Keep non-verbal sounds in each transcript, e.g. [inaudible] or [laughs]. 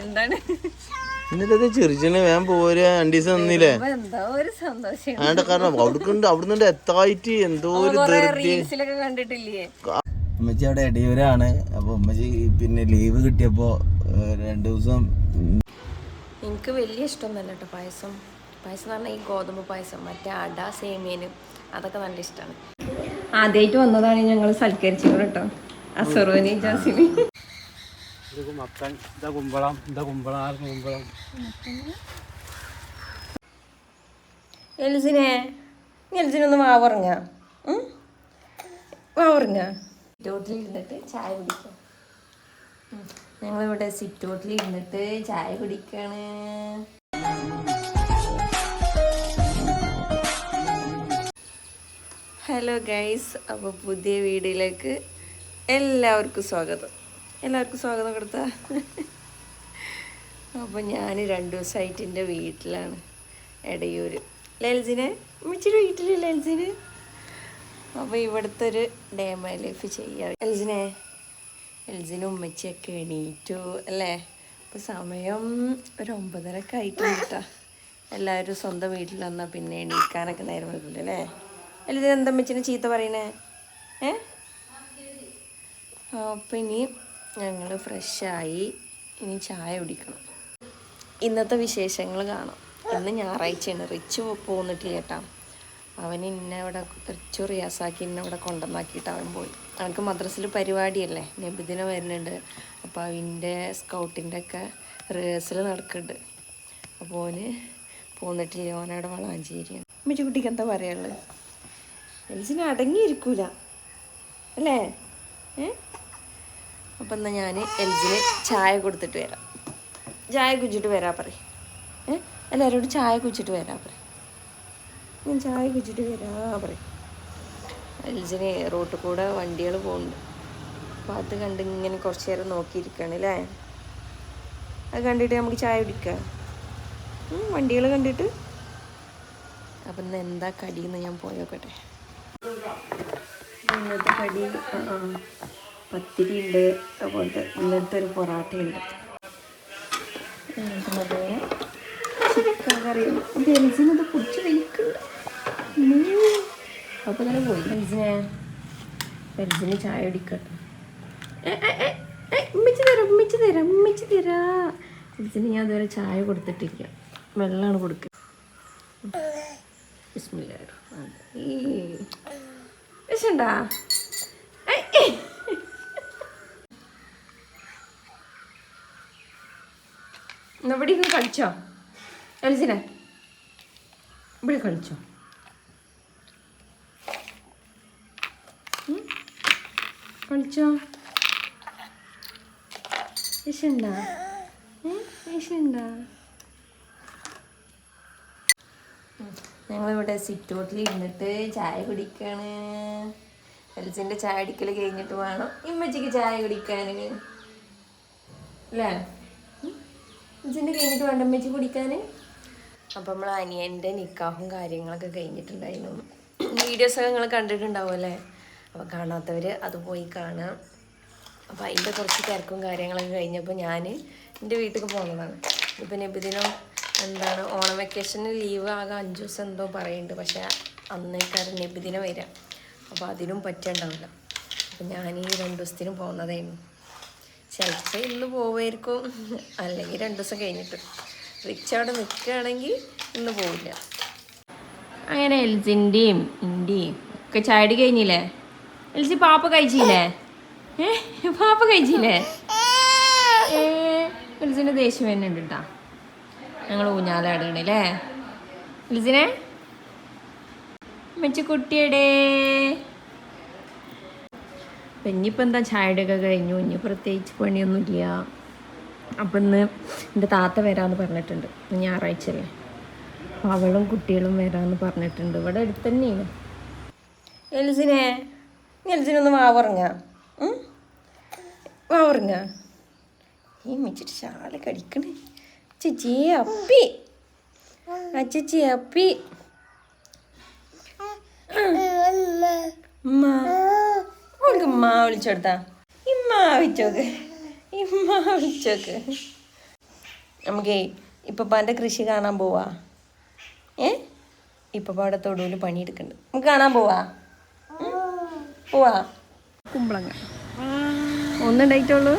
എന്താണ്? എന്നിട്ട് ചെറിച്ചനെ വേൻ പോരാ രണ്ടു ദിവസം നിന്നില്ലേ? എന്തോ ഒരു സന്തോഷം. ആണ്ട് കാരണം അവിടുക്കുണ്ട് അവിടുന്ന് എത്തായിട്ട് എന്തോ ഒരു റീൽസിലൊക്കെ കണ്ടിട്ടില്ലേ? ഉമ്മച്ചി അവിടെ ഇടയൂരാണ്. അപ്പൊ ഉമ്മച്ചി പിന്നെ ലീവ് കിട്ടിയപ്പോ രണ്ടു ദിവസം എനിക്ക് വലിയ ഇഷ്ടമൊന്നുമല്ല കേട്ടോ പായസം. പായസം എന്ന് പറഞ്ഞാൽ ഈ ഗോതമ്പ് പായസം മറ്റേ അട സേമിയന് അതൊക്കെ നല്ല ഇഷ്ടമാണ്. ആദ്യമായിട്ട് വന്നതാണ് ഞങ്ങൾ സൽക്കരിച്ചത് കേട്ടോ. അസുറുവിനെ ജാസിനി ഇത് മത്തൻ ഇതാ കുമ്പളം. ഇതാ കുമ്പളം ആർക്ക് കുമ്പളം എൽസിനെ എൽസിനൊന്ന് വാവുറങ്ങ. വാവുറങ്ങ. സിറ്റൗട്ടിൽ ഇരുന്നിട്ട് ചായ കുടിക്കാം. ഞങ്ങളിവിടെ സിറ്റൗട്ടിൽ ഇരുന്നിട്ട് ചായ കുടിക്കാണ്. ഹലോ ഗൈസ് അപ്പോൾ പുതിയ വീഡിയോയിലേക്ക് എല്ലാവർക്കും സ്വാഗതം. എല്ലാവർക്കും സ്വാഗതം കൊടുത്ത അപ്പോൾ ഞാൻ രണ്ട് ദിവസമായിട്ട് എന്റെ വീട്ടിലാണ് ഇടയൂർ ലെൽസിനെ മിച്ചിരി വീട്ടിൽ ലെൽസിന് അപ്പോൾ ഇവിടുത്തെ ഒരു ഡേ മൈ ലൈഫ് ചെയ്യാം. എൽസിനെ എൽജിന് ഉമ്മച്ചിയൊക്കെ എണീറ്റു അല്ലേ? അപ്പോൾ സമയം ഒരു ഒമ്പതരക്കെ ആയിട്ടുണ്ട് കേട്ടോ എല്ലാവരും സ്വന്തം വീട്ടിൽ വന്നാൽ പിന്നെ എണീക്കാനൊക്കെ നേരം വരില്ല അല്ലേ? എൽജിന് എന്താ അമ്മച്ചിനെ ചീത്ത പറയണേ? ഏ? അപ്പം ഇനി ഞങ്ങൾ ഫ്രഷായി ഇനി ചായ കുടിക്കണം. ഇന്നത്തെ വിശേഷങ്ങൾ കാണാം. ഇന്ന് ഞായറാഴ്ചയാണ്. റിച്ച് പോന്നിട്ടില്ല കേട്ടാ. അവൻ ഇന്നെ ഇവിടെ റിച്ചു റിയാസാക്കി ഇന്നെ ഇവിടെ കൊണ്ടുവന്നാക്കിയിട്ട് അവൻ പോയി. അവനക്ക് മദ്രസിൽ പരിപാടിയല്ലേ? നബിദിനം വരുന്നുണ്ട്. അപ്പോൾ അവന്റെ സ്കൗട്ടിന്റെ ഒക്കെ റിഹേഴ്സൽ നടക്കുന്നുണ്ട്. അപ്പോൾ ഓന് പോന്നിട്ടില്ല. ഓനവിടെ വളാഞ്ചേരിയാണ്. ഉമ്മച്ചി കുട്ടിക്ക് എന്താ പറയാനുള്ളത്? എൽസിന് അടങ്ങിയിരിക്കൂല. അല്ലേ? ഏ? അപ്പം എന്നാൽ ഞാൻ എൽജിന് ചായ കൊടുത്തിട്ട് വരാം. ചായ കുച്ചിട്ട് വരാ പറ ഏ? എല്ലാവരോടും ചായ കുച്ചിട്ട് വരാ പറ ഞാൻ ചായ കുച്ചിട്ട് വരാ പറയും. എൽജിന് റോട്ടിൽ കൂടെ വണ്ടികൾ പോകുന്നുണ്ട് അപ്പം അത് കണ്ട് ഇങ്ങനെ കുറച്ച് നേരം നോക്കിയിരിക്കുകയാണ് അല്ലേ അത് കണ്ടിട്ട് നമുക്ക് ചായ കുടിക്കാം. വണ്ടികൾ കണ്ടിട്ട്. അപ്പം ഇന്ന് എന്താ കടിയെന്ന് ഞാൻ പോയോക്കട്ടെ ഇന്നത്തെ കടി ആ, പത്തിരി ഉണ്ട് അതുപോലത്തെ ഇങ്ങനത്തെ ഒരു പൊറാട്ടയുണ്ട്. ഉണ്ട് ചിക്കൻ കറി അപ്പോൾ തന്നെ പോയി. ബെൽസിനെ ബെൽസിന് ചായ കുടിക്കട്ടെ ഉമ്മിച്ച് ഏ, ഏ, ഏ, തരാം ഉമ്മിച്ച് തരാം ഉമ്മിച്ച് തരാ. ബെൽസിന് ഞാൻ അതുവരെ ചായ കൊടുത്തിട്ടില്ല. വെള്ളമാണ് കൊടുക്കുക റഹ്മാനിർ റഹീം. വിശണ്ടാ ഇവിടെ ഇരുന്ന് കളിച്ചോ. എൽസിനെ. ഇവിടെ കളിച്ചോ? കളിച്ചോ. വിശണ്ടാ ഏ? വിശണ്ടാ ഞങ്ങളിവിടെ സിറ്റൗട്ടിൽ ഇരുന്നിട്ട് ചായ കുടിക്കാണ്. എൽസിന്റെ ചായ അടിക്കൽ കഴിഞ്ഞിട്ട് വേണം. ഇമ്മച്ചിക്ക് ചായ കുടിക്കാൻ അല്ലേ എൽസിന്റെ കഴിഞ്ഞിട്ട് വേണ്ട ഇമ്മച്ചി കുടിക്കാൻ അപ്പം നമ്മൾ അനിയന്റെ നിക്കാഹും കാര്യങ്ങളൊക്കെ കഴിഞ്ഞിട്ടുണ്ടായിരുന്നു. വീഡിയോസൊക്കെ നിങ്ങൾ കണ്ടിട്ടുണ്ടാവും അല്ലേ? അപ്പോൾ കാണാത്തവർ അത് പോയി കാണാം. അപ്പോൾ അതിന്റെ കുറച്ച് തിരക്കും കാര്യങ്ങളൊക്കെ കഴിഞ്ഞപ്പോൾ ഞാൻ എന്റെ വീട്ടിലേക്ക് പോകുന്നതാണ് ഇപ്പം നബിദിനം എന്താണ് ഓണം വെക്കേഷന് ലീവ് ആകെ അഞ്ചു ദിവസം എന്തോ പറയുന്നുണ്ട് പക്ഷേ അന്നേക്കാരൻ നബിദിനം വരാം. അപ്പോൾ അതിനും പറ്റുണ്ടാവില്ല. അപ്പം ഞാൻ ഈ രണ്ട് ദിവസത്തിനും പോകുന്നതായിരുന്നു ചിലപ്പോൾ ഇന്ന് പോവുമായിരിക്കും. അല്ലെങ്കിൽ രണ്ട് ദിവസം കഴിഞ്ഞിട്ട്. റിച്ച് അവിടെ നിൽക്കുകയാണെങ്കിൽ ഇന്ന് പോവില്ല. അങ്ങനെ എൽസിന്റെയും ഇന്റെയും ഒക്കെ ചാടി കഴിഞ്ഞില്ലേ? എൽസി പാപ്പ കഴിച്ചില്ലേ? ഏ? പാപ്പ കഴിച്ചില്ലേ? ഏ? എൽസിന്റെ ദേഷ്യം തന്നെ ഉണ്ട് കേട്ടാ ഞങ്ങൾ ഊഞ്ഞാലാടണല്ലേ എൽസിനെ മെച്ച കുട്ടിയടേ അപ്പം ഇനിയിപ്പോൾ എന്താ ചായടൊക്കെ കഴിഞ്ഞു ഇനി പ്രത്യേകിച്ച് പണിയൊന്നുമില്ല അപ്പം ഇന്ന് എന്റെ താത്ത വരാമെന്ന് പറഞ്ഞിട്ടുണ്ട് ഞായറാഴ്ചയല്ലേ അപ്പോൾ അവളും കുട്ടികളും വരാമെന്ന് പറഞ്ഞിട്ടുണ്ട് ഇവിടെ അടുത്ത് തന്നെയാണ് എൽസിനെ എൽസിനൊന്ന് വാവറങ്ങ വാവറങ്ങ ഈ മിച്ചിട്ട് ശാല കടിക്കണേ ചേച്ചി അപ്പി അച്ചച്ചി അപ്പി ഉമ്മ ഓൾക്ക് വിളിച്ചു കൊടുത്താ ഇമ്മാ വിളിച്ചോക്ക്. ഇമ്മാ വിളിച്ചോക്ക്. നമുക്കേ ഇപ്പപ്പാന്റെ കൃഷി കാണാൻ പോവാ. ഏ? ഇപ്പപ്പ അവിടെ തൊടുവിൽ പണിയെടുക്കുന്നുണ്ട്. നമുക്ക് കാണാൻ പോവാ. പോവാ. കുമ്പളങ്ങ. ഒന്നുണ്ടായിട്ടുള്ളൂ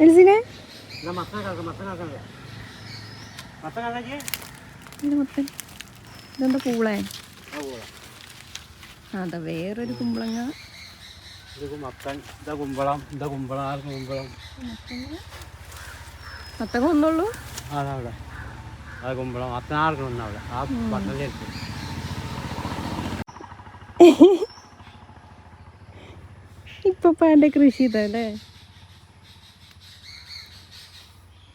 എൽസിനെ? ഇതാ മത്തൻ. ഇതെന്താ പൂളേ? അതാ വേറൊരു കുമ്പളങ്ങ. കുമ്പളം ഇതാ കുമ്പളം കുമ്പളം. മത്തങ്ങ ഒന്നുള്ളൂ ആ കുമ്പളം ആ ഇപ്പൊ എന്റെ കൃഷി ഇതല്ലേ?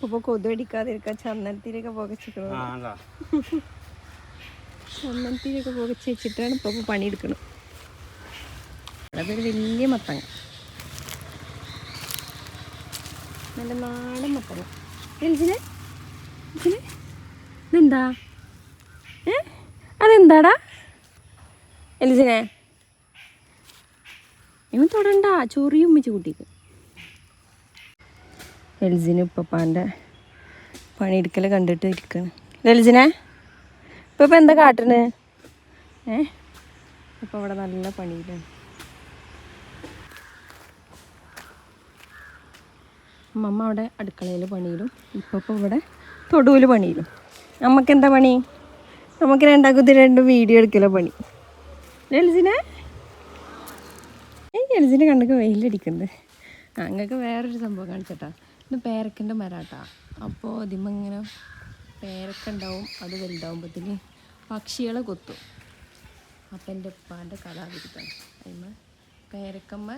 ഇപ്പൊ കൊതുകടിക്കാതിരിക്കാൻ ചന്ദനത്തിലൊക്കെ പുകച്ചിക്കണം ചന്ദനത്തിലൊക്കെ പുകച്ച് വെച്ചിട്ടാണ് ഇപ്പൊ പണിയെടുക്കണം. അതൊരു വലിയ മത്തങ്ങ. നല്ല നാടൻ മത്തങ്ങ. എലിസിനെ ഇതെന്താ? അതെന്താടാ? എലിസിനെ ഇവൻ തൊടണ്ട. ചൊറിയും വെച്ച് കുട്ടിക്ക്. എൽസിന് ഉപ്പപ്പാന്റെ പണിയെടുക്കൽ കണ്ടിട്ട് ഇരിക്കണം. എൽസിനെ ഇപ്പം ഇപ്പം എന്താ കാട്ടണ്? ഏ? ഇപ്പം ഇവിടെ നല്ല പണിയിലാണ്. അമ്മമ്മ അവിടെ അടുക്കളയിൽ പണിയിലും ഇപ്പൊ ഇപ്പം ഇവിടെ തൊടുവിൽ പണിയിലും. നമുക്കെന്താ പണി? നമുക്ക് രണ്ടാക്കുത്തി രണ്ടും വീഡിയോ എടുക്കല പണി. ലൽസിനെ ഏ എലിസിന്റെ കണ്ണൊക്കെ വെയിലടിക്കുന്നത് അങ്ങക്ക് വേറൊരു സംഭവം കാണിച്ചട്ടാ. ഇത് പേരക്കിന്റെ മരാട്ടാ. അപ്പോൾ ഇതിമ്മ ഇങ്ങനെ പേരക്ക ഉണ്ടാവും അത് വലുതാവുമ്പോഴത്തേന് പക്ഷികളെ കൊത്തും. അപ്പം എന്റെ ഉപ്പാന്റെ കലാവിരുത്താണ് അതിന് പേരക്കമ്മ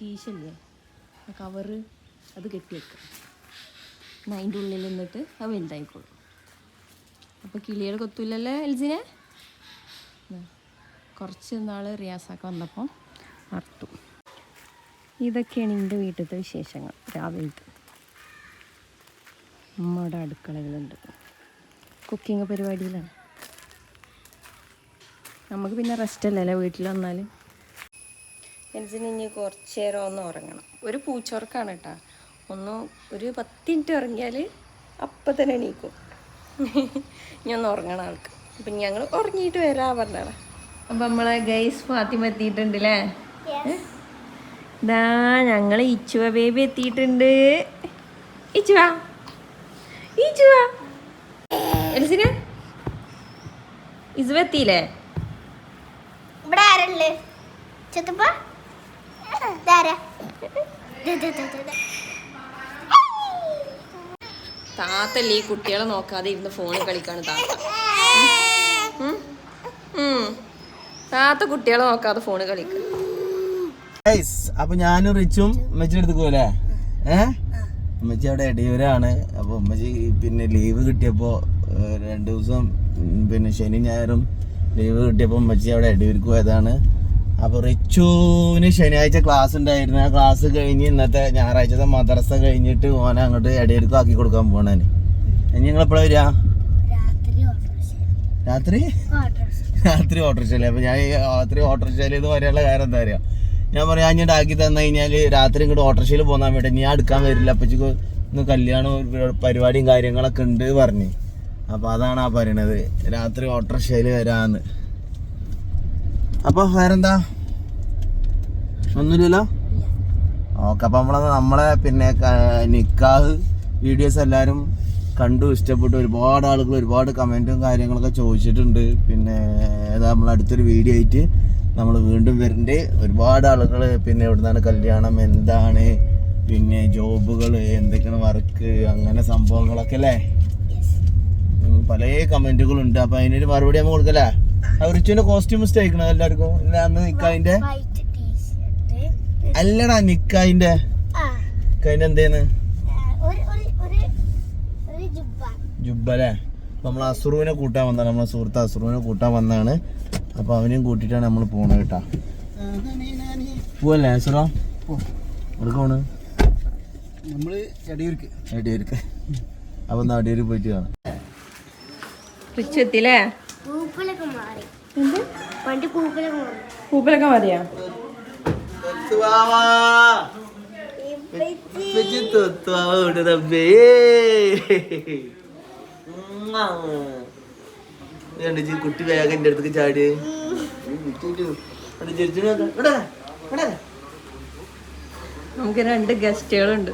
കീശല്ലേ? ആ കവറ് അത് കെട്ടി വെക്കും. എന്നാൽ അതിന്റെ ഉള്ളിൽ നിന്നിട്ട് അത് വലുതായിക്കോളും. അപ്പോൾ കിളികൾ കൊത്തൂലല്ലേ എൽസിനെ കുറച്ച് നാൾ റിയാസാക്ക വന്നപ്പം അർത്തു ഇതൊക്കെയാണ് എന്റെ വീട്ടിലത്തെ വിശേഷങ്ങൾ. രാവിലത്തെ. അമ്മയുടെ അടുക്കളയിലുണ്ട്. കുക്കിംഗ് പരിപാടിയിലാണ്. നമുക്ക് പിന്നെ റെസ്റ്റ് അല്ലല്ലേ വീട്ടിൽ വന്നാൽ എനിച്ചിന് ഇനി കുറച്ച് നേരം ഒന്ന് ഉറങ്ങണം. ഒരു പൂച്ചോർക്കാണ് കേട്ടോ. ഒന്ന് ഒരു പത്ത് മിനിറ്റ് ഉറങ്ങിയാൽ അപ്പം തന്നെ എണീക്കും. ഇനി ഒന്ന് ഉറങ്ങണം ആൾക്ക്. അപ്പം ഞങ്ങൾ ഉറങ്ങിയിട്ട് വരാ പറഞ്ഞാടാ അപ്പം നമ്മളെ ഗൈസ് ഫാത്തിമ എത്തിയിട്ടുണ്ട് അല്ലേ? ഇതാ ഞങ്ങൾ ഇച്ചുവ ബേബി എത്തിയിട്ടുണ്ട്. ഇച്ചുവ. ഇച്ചുവ. എൽസിന ഇവിടെ ആരല്ലേ ചെത്തപ്പ. താത്തല്ലേ ഈ കുട്ടികളെ നോക്കാതെ ഇരുന്ന് ഫോണിൽ കളിക്കാണ് താത്ത. താത്ത കുട്ടികളെ നോക്കാതെ ഫോണിൽ കളിക്ക. അപ്പൊ ഞാനും റിച്ചും ഉമ്മച്ചിയുടെ അടുത്ത് പോലെ ഏ? ഉമ്മച്ചി അവിടെ ഇടയൂരാണ് അപ്പൊ ഉമ്മച്ചി പിന്നെ ലീവ് കിട്ടിയപ്പോ ഏഹ്, രണ്ടു ദിവസം പിന്നെ ശനി ഞായറും ലീവ് കിട്ടിയപ്പം ഉമ്മച്ചി അവിടെ എടിയൂർക്ക് പോയതാണ്. അപ്പൊ റിച്ചുവിന് ശനിയാഴ്ച ക്ലാസ് ഉണ്ടായിരുന്നു. ആ ക്ലാസ് കഴിഞ്ഞ് ഇന്നത്തെ ഞായറാഴ്ചത്തെ മദ്രസ കഴിഞ്ഞിട്ട് ഓനെ അങ്ങോട്ട് എടിയൂർക്ക് ആക്കി കൊടുക്കാൻ പോണേന് ഇനി നിങ്ങൾ എപ്പോഴാ വരിക? രാത്രി. രാത്രി? ഓട്ടോറിക്ഷ. രാത്രി ഓട്ടോറിക്ഷയിൽ അപ്പൊ ഞാൻ രാത്രി ഓട്ടോറിക്ഷയിൽ ഇത് വരെയുള്ള കാര്യം എന്താ അറിയാം? ഞാൻ പറയാം ഞാൻ ആക്കി തന്നു കഴിഞ്ഞാൽ രാത്രി ഇങ്ങോട്ട് ഓട്ടോറിക്ഷയിൽ പോകാൻ വേണ്ടി ഞാൻ എടുക്കാൻ വരില്ല. അപ്പച്ചക്ക് ഇന്ന് കല്യാണം പരിപാടിയും കാര്യങ്ങളൊക്കെ ഉണ്ട് പറഞ്ഞ്. അപ്പൊ അതാണ് ആ പറയണത്. രാത്രി ഓട്ടോറിക്ഷയിൽ വരാന്ന്. അപ്പൊ വേറെന്താ? ഒന്നുമില്ലല്ലോ? ഓക്കെ അപ്പൊ നമ്മളത് നമ്മളെ പിന്നെ നിക്കാഹ് വീഡിയോസ് എല്ലാവരും കണ്ടു ഇഷ്ടപ്പെട്ടു. ഒരുപാട് ആളുകൾ ഒരുപാട് കമന്റും കാര്യങ്ങളൊക്കെ ചോദിച്ചിട്ടുണ്ട്. പിന്നെ ഏതാ നമ്മൾ അടുത്തൊരു വീഡിയോ ആയിട്ട് നമ്മൾ വീണ്ടും വരുന്നുണ്ട്. ഒരുപാട് ആളുകൾ പിന്നെ എവിടുന്നാണ് കല്യാണം എന്താണ്? പിന്നെ ജോബുകൾ എന്തൊക്കെയാണ് വർക്ക് അങ്ങനെ സംഭവങ്ങളൊക്കെ അല്ലേ? പല കമന്റുകളുണ്ട്. അപ്പൊ അതിനൊരു മറുപടി നമ്മൾ കൊടുക്കല്ലേ? റിച്ചുവിന്റെ കോസ്റ്റ്യൂം ഇഷ്ടമായിക്കണോ എല്ലാവർക്കും? അന്ന് നിക്കായിന്റെ അല്ലടാ നിക്കായിന്റെ നിക്കായിന്റെ എന്തേന്ന്? ജുബ്ബ. അല്ലേ? നമ്മൾ അസുറുവിനെ കൂട്ടാൻ വന്നാണ് നമ്മളെ സുഹൃത്ത് അസുറുവിനെ കൂട്ടാൻ വന്നാണ് അപ്പൊ അവനെയും കൂട്ടിയിട്ടാണ് നമ്മൾ പോണത് കേട്ടാ. പോവല്ലേ അസുറോ? എടുക്കണ് പോണ് നമ്മൾ എടിയൂർക്ക് അടിയൂർക്ക് അപ്പൊ ഒന്ന് അടിയൂര് പോയിട്ട് കാണാം. റിച്ചു മാറി. പൂപ്പലൊക്കെ മാറിയാ? കുട്ടി വേഗം എന്റെ അടുത്തേക്ക് ചാടി. നമുക്ക് രണ്ട് ഗസ്റ്റുകളുണ്ട്.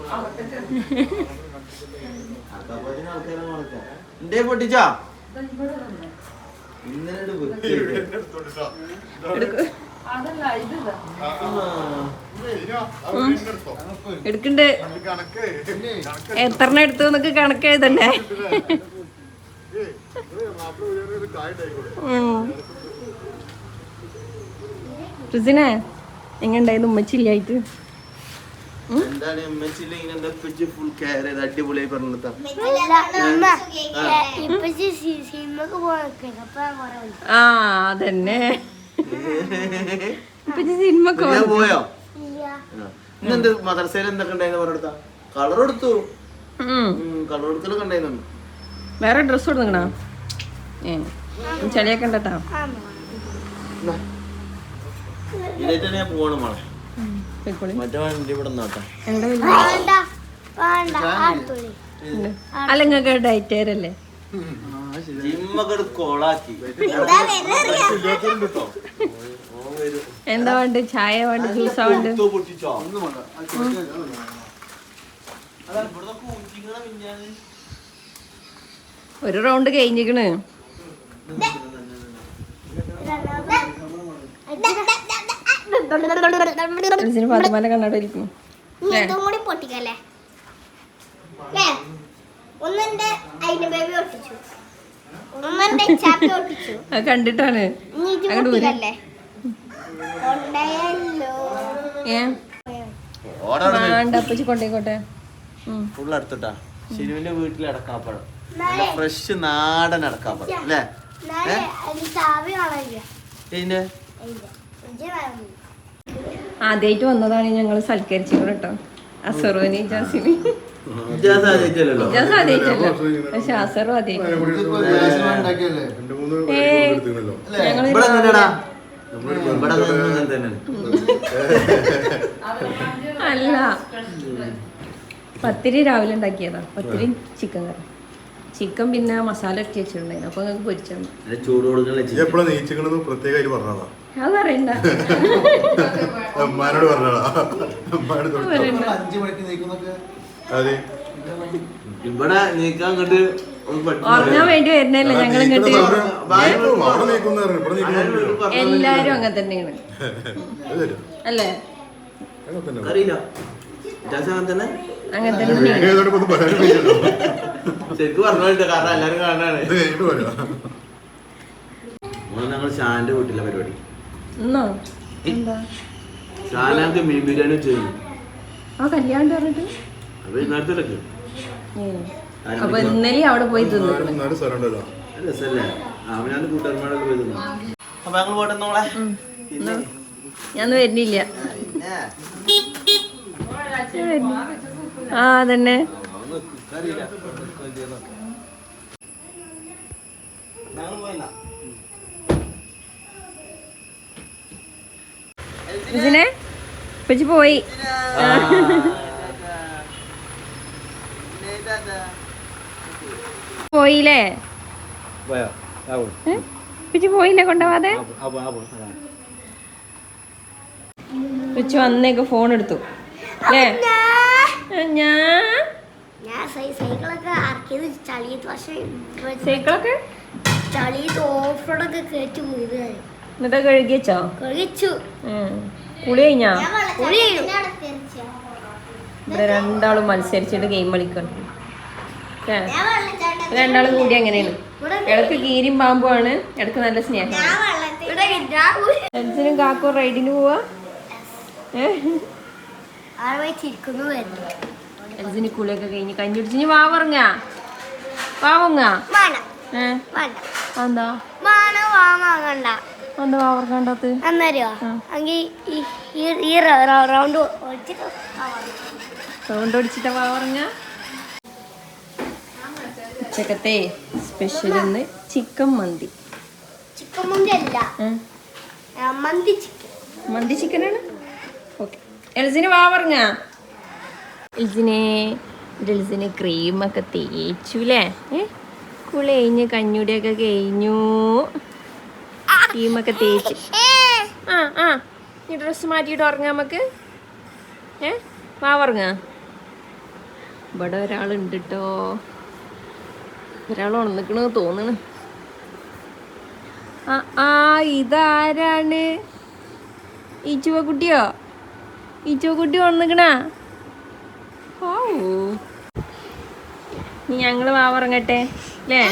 പൊട്ടിച്ചോ. എടുക്കണ്ട്. എത്ര എടുത്തു എന്നൊക്കെ കണക്ക് എഴുതണ്ടേ? റുസിനെ എങ്ങണ്ടായിരുന്നു ഉമ്മച്ചില്ലായിട്ട് എന്താണ് ഉമ്മച്ചില്ല ഇങ്ങനെ എന്താ ഫുൾ കെയർ ചെയ്ത് അടിപൊളിയായി പറഞ്ഞിട്ടാ ആ? അതന്നെ. [laughs] സിനിമക്ക് പോയോ. ഇന്നെന്ത് മദർസയിൽ എന്തൊക്കെ ഉണ്ടായിരുന്നു പറഞ്ഞെടുത്താ കളർ എടുത്തു. കളർ എടുക്കലൊക്കെ ഉണ്ടായിരുന്നു വേറെ ഡ്രസ് കൊടുക്കണോ ഏ ചെളിയൊക്കെ മോനെ. ഇതായിട്ട് ഞാൻ പോകണം മോളെ. അല്ല നിങ്ങൾക്ക് ഡയറ്റേരല്ലേ എന്താ വേണ്ട ചായ വേണ്ട ജ്യൂസാ വേണ്ട? ഒരു റൗണ്ട് കഴിഞ്ഞിക്കണ് റുസിന് പത്തുമാല കണ്ണാടിരിക്കുന്നു നീ കൂടി പൊട്ടിക്കല്ലേ? ഒന്നെന്റെ ബേബി ഒട്ടിച്ചു. ഒന്നെന്റെ ചാപ്പി ഒട്ടിച്ചു. അത് കണ്ടിട്ടാണ്. വേണ്ട അപ്പച്ചി കൊണ്ടേക്കോട്ടെ ഫുൾ ശിരുവിന്റെ വീട്ടിൽ അടക്കാപ്പഴം നല്ല ഫ്രഷ് നാടൻ അടക്കാപ്പഴം അല്ലേ ഇതിന്റെ. ആദ്യമായിട്ട് വന്നതാണ് ഞങ്ങൾ സൽക്കരിച്ചത് കേട്ടോ. അസറുവിനെ ജാസിനെ. പക്ഷെ അസറും ആദ്യമായിട്ട് അല്ല? പത്തിരി രാവിലെ ഉണ്ടാക്കിയതാ. പത്തിരി ചിക്കൻ കറി. ചിക്കൻ പിന്നെ മസാല ഇട്ടി വെച്ചിട്ടുണ്ടായിരുന്നു. അപ്പൊ ഞങ്ങൾക്ക് പൊരിച്ചു ചൂട് കൊടുക്കണ പ്രത്യേകമായിട്ട് പറഞ്ഞതാ അത് പറയണ്ട. അമ്മാനോട് അതെ ഇവിടെ നീക്കാൻ ഉറങ്ങാൻ വേണ്ടി വരുന്നല്ലേ ഞങ്ങൾ ഇങ്ങോട്ട് നീക്കുന്ന എല്ലാരും അങ്ങനെ തന്നെയാണ് അല്ലേ? അറിയില്ല. ഇജാസ് അങ്ങനെ ശരിക്കും പറഞ്ഞോട്ടെ കാരണം എല്ലാരും കാണാനാണ്. ഞങ്ങൾ ഷാന്റെ വീട്ടിലെ പരിപാടി. ഷാനാക്ക് മീൻ ബിരിയാണി ചെയ്യും. ആ കല്യാണം പറഞ്ഞിട്ട്? അപ്പൊ ഇന്നലത്തെ. അപ്പൊ ഇന്നലെ അവിടെ പോയി തിന്നു തിന്നു ഞാൻ വരുന്നില്ല. ആ അതന്നെ. അറിയില്ല ഞങ്ങൾ പോയില്ല ഇതിനെ ഇപ്പച്ചി പോയി. പോയില്ലേ? ഇപ്പച്ചി പോയില്ലേ കൊണ്ടുപോവാതെ? ഇപ്പച്ചി വന്നേക്ക് ഫോൺ എടുത്തു. അല്ലേ ഞാൻ സൈക്കിളൊക്കെ ചളിയിട്ട് ഓഫ് റോഡൊക്കെ കയറ്റി പോയത് എന്നിട്ട് കഴുകിയച്ചോ കഴിച്ചു കുളി കഴിഞ്ഞാ? കുളി ഇവിടെ രണ്ടാളും മത്സരിച്ചിട്ട് ഗെയിം കളിക്കണം? രണ്ടാളും കൂടി അങ്ങനെയാണ്. ഇടയ്ക്ക് കീരിയും പാമ്പുമാണ് ഇടയ്ക്ക് നല്ല സ്നേഹം. കാക്കോ കാക്കും റൈഡിന് പോവാ? ഫ്രണ്ട്സിന് കുളിയൊക്കെ കഴിഞ്ഞ് കഞ്ഞി കുടിച്ച് വാ പറഞ്ഞാ വാവുങ്ങ എന്താ വാങ്ങണ്ട എന്താ അന്നേരോ? ഈ റൗണ്ട് ഉച്ചക്കത്തെ സ്പെഷ്യൽ ഇന്ന് ചിക്കൻ മന്തി. ചിക്കൻ മന്തി അല്ല. മന്തി ചിക്കൻ. മന്തി ചിക്കനാണ്? ഓക്കെ. എൽസിന് ക്രീമൊക്കെ തേച്ചു അല്ലേ ഏ? കുളി കഴിഞ്ഞ് കഞ്ഞുടിയൊക്കെ കഴിഞ്ഞു. ക്രീമൊക്കെ തേച്ച്. ആ ആ. ഈ ഡ്രസ്സ് മാറ്റിയിട്ട് ഉറങ്ങാം നമുക്ക്. ഏ? വാ ഉറങ്ങ. ഇവിടെ ഒരാളുണ്ട് കേട്ടോ ഒരാൾ ഉണർന്നിക്കണ തോന്നണ്. ആ ആ ഇതാരാണ്? ഈ ചുവക്കുട്ടിയോ? ഈ ചുവക്കുട്ടി ഉണന്നിക്കണാ? ഓ ഇനി ഞങ്ങൾ വാവറങ്ങട്ടെ അല്ലേ?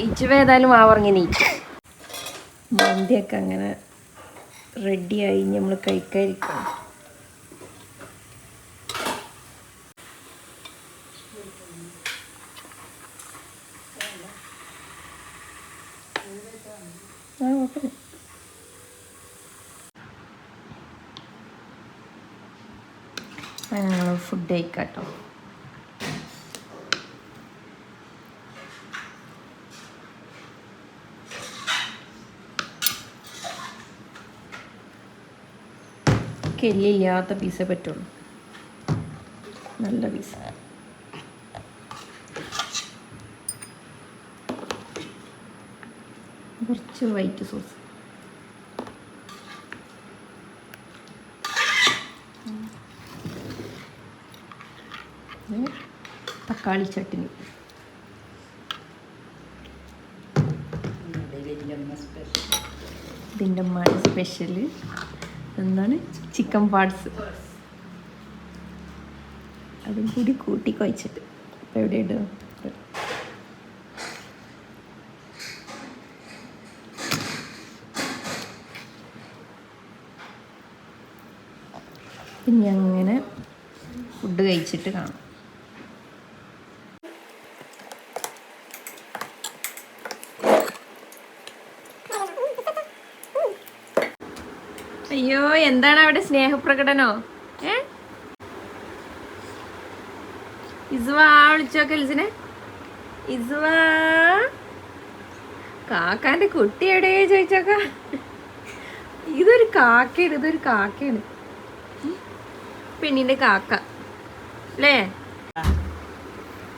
ഇച്ചുവ ഏതായാലും വാവറങ്ങി നീക്കും. മന്തിയൊക്കെ അങ്ങനെ റെഡിയായി നമ്മൾ കഴിക്കാതിരിക്കണം. ആ കുഴപ്പമില്ല. ഞങ്ങൾ ഫുഡ് കഴിക്കാട്ടോ എല്ലില്ലാത്ത പീസേ പറ്റുള്ളൂ. നല്ല പീസ. കുറച്ച് വൈറ്റ് സോസ് തക്കാളി ചട്ടിനി ഇതിന്റെ മഴ സ്പെഷ്യൽ എന്താണ്? ചിക്കൻ പാർട്സ് അതും കൂടി കൂട്ടി കുഴച്ചിട്ട്. അപ്പോൾ എവിടെ ഇടുക പിന്നെ അങ്ങനെ ഫുഡ് കഴിച്ചിട്ട് കാണാം. എന്താണ് അവിടെ സ്നേഹപ്രകടനോ? ഏ? ഇസുവാ വിളിച്ചോക്കെ എൽസിനെ. ഇസുവാ. കാക്കാന്റെ കുട്ടി എവിടെ ചോദിച്ചോക്ക? ഇതൊരു കാക്കയാണ് ഇതൊരു കാക്കയാണ്. ഉം. പെണ്ണിന്റെ കാക്ക. അല്ലേ?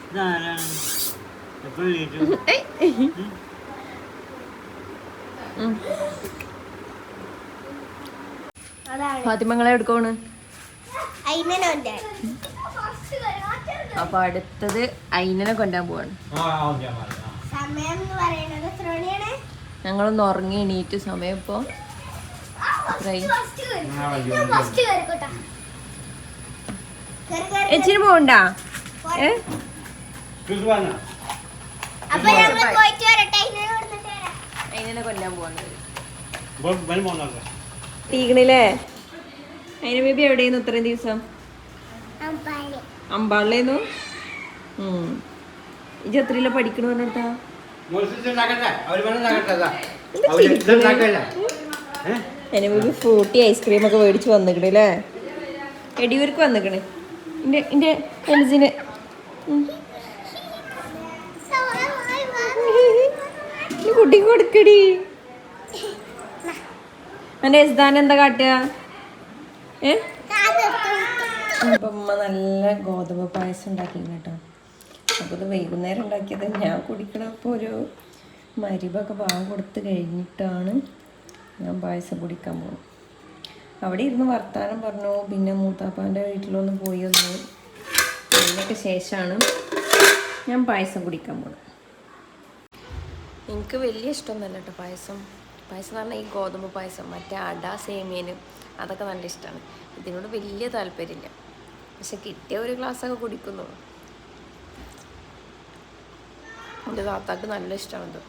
ഇതാരാണ് എപ്പോഴും വീട്ടിൽ ഏയ്. ഉം. അതാണ് ഫാത്തിമങ്ങളെ എടുക്കോണ് അപ്പൊ അടുത്തത് അയിനെ കൊണ്ടാൻ പോവാണ്. ആ ഓക്കെ സമയം എന്ന് പറയുന്നത് എത്ര മണിയാണ് ഞങ്ങളൊന്ന് ഉറങ്ങി എണീറ്റ് സമയം ഇപ്പോ എച്ചിന് പോകണ്ട ഏ? അയിനെ കൊല്ലാൻ പോവാണ്. തീകണില്ലേ അതിന് ബേബി എവിടെയായിരുന്നു ഇത്രയും ദിവസം? അമ്പാളിലേന്നു ഇജ് എത്രയില്ല പഠിക്കണ പറഞ്ഞെടുത്താ? അതിന് ബേബി ഫ്രൂട്ടി ഐസ്ക്രീം ഒക്കെ മേടിച്ച് വന്നിക്കണല്ലേ? എടിയൂർക്ക് വന്നിക്കണ്. എന്റെ കുട്ടി കൊടുക്കടി. എന്റെ യസ്ദാൻ എന്താ കാട്ടുക? ഏ? അപ്പം ഉമ്മ നല്ല ഗോതമ്പ് പായസം ഉണ്ടാക്കി കേട്ടോ. അപ്പോൾ ഇത് വൈകുന്നേരം ഉണ്ടാക്കിയത് ഞാൻ കുടിക്കണപ്പോൾ ഒരു മരിവൊക്കെ പാകം കൊടുത്ത് കഴിഞ്ഞിട്ടാണ് ഞാൻ പായസം കുടിക്കാൻ പോകുന്നത് അവിടെ ഇരുന്ന് വർത്താനം പറഞ്ഞു. പിന്നെ മൂത്താപ്പാന്റെ വീട്ടിലൊന്ന് പോയി വന്നു അതിനൊക്കെ ശേഷമാണ് ഞാൻ പായസം കുടിക്കാൻ പോകുന്നത് എനിക്ക് വലിയ ഇഷ്ടമൊന്നുമല്ല കേട്ടോ പായസം. പായസം എന്ന് പറഞ്ഞാൽ ഈ ഗോതമ്പ് പായസം മറ്റേ അട സേമിയന് അതൊക്കെ നല്ല ഇഷ്ടമാണ് ഇതിനോട് വലിയ താല്പര്യമില്ല. പക്ഷെ കിട്ടിയ ഒരു ഗ്ലാസ്സൊക്കെ കുടിക്കുന്നു. എന്റെ താത്താക്ക് നല്ല ഇഷ്ടമാണിത്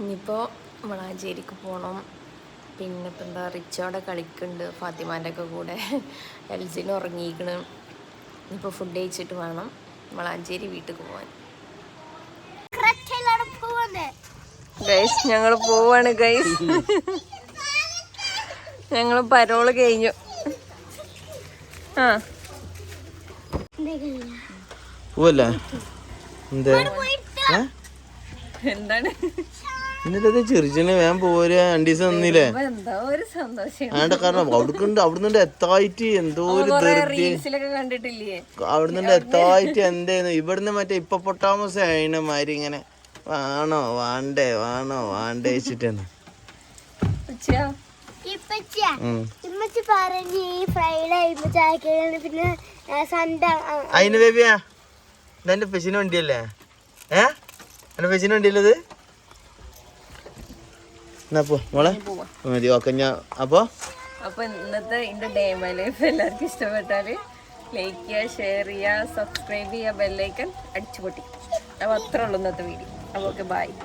ഇനിയിപ്പോൾ വളാഞ്ചേരിക്ക് പോകണം പിന്നെ ഇപ്പം എന്താ റിച്ചോടെ കളിക്കുന്നുണ്ട് ഫാത്തിമാന്റെ ഒക്കെ കൂടെ. എൽസിന് ഉറങ്ങിയിരിക്കണം. ഇനിയിപ്പോൾ ഫുഡ് കഴിച്ചിട്ട് വേണം വളാഞ്ചേരി വീട്ടിൽ പോകാൻ ക്രച്ചിലാണ് പോകുന്നത് ഗൈസ് ഞങ്ങൾ പോവാണ് ഗൈസ് ഞങ്ങൾ പരോൾ കഴിഞ്ഞു. ആ. പോവല്ലേ? എന്തേ? ഏ? എന്താണ്? ഷാ എന്നിട്ട് ചെറിച്ചിന് വേഗം പോര് രണ്ടു ദിവസം നിന്നില്ലേ? അപ്പൊ എന്താ ഒരു സന്തോഷം. ആണ്ട് കാരണം അവിടുക്കുണ്ട് അവിടുന്ന് എത്തായിട്ട് എന്തോ ഒരു അവിടുന്ന് എത്തായിട്ട് എന്തേന്ന് ഇവിടുന്ന് മറ്റേ ഇപ്പൊ പൊട്ടാമസ് മാതിരി ഇങ്ങനെ. വേണോ വേണ്ടേ വേണോ വേണ്ടേ വെച്ചിട്ടാണ് അതിന് ബേബിയാ? ഇതെന്റെ പെശിന് വണ്ടിയല്ലേ? ഏ? എന്റെ പെശിന് വണ്ടിയല്ലത് എന്നാ പോ മോളെ. മതി ഓക്കെ ഞാൻ അപ്പോ? അപ്പൊ ഇന്നത്തെ എന്റെ ഡേ മൈ ലൈഫ് എല്ലാവർക്കും ഇഷ്ടപ്പെട്ടാൽ ലൈക്ക് ചെയ്യുക ഷെയർ ചെയ്യുക സബ്സ്ക്രൈബ് ചെയ്യുക ബെല്ലൈക്കൻ അടിച്ചു പൊട്ടി അപ്പൊ അത്ര ഉള്ളൂ ഇന്നത്തെ വീഡിയോ I will goodbye.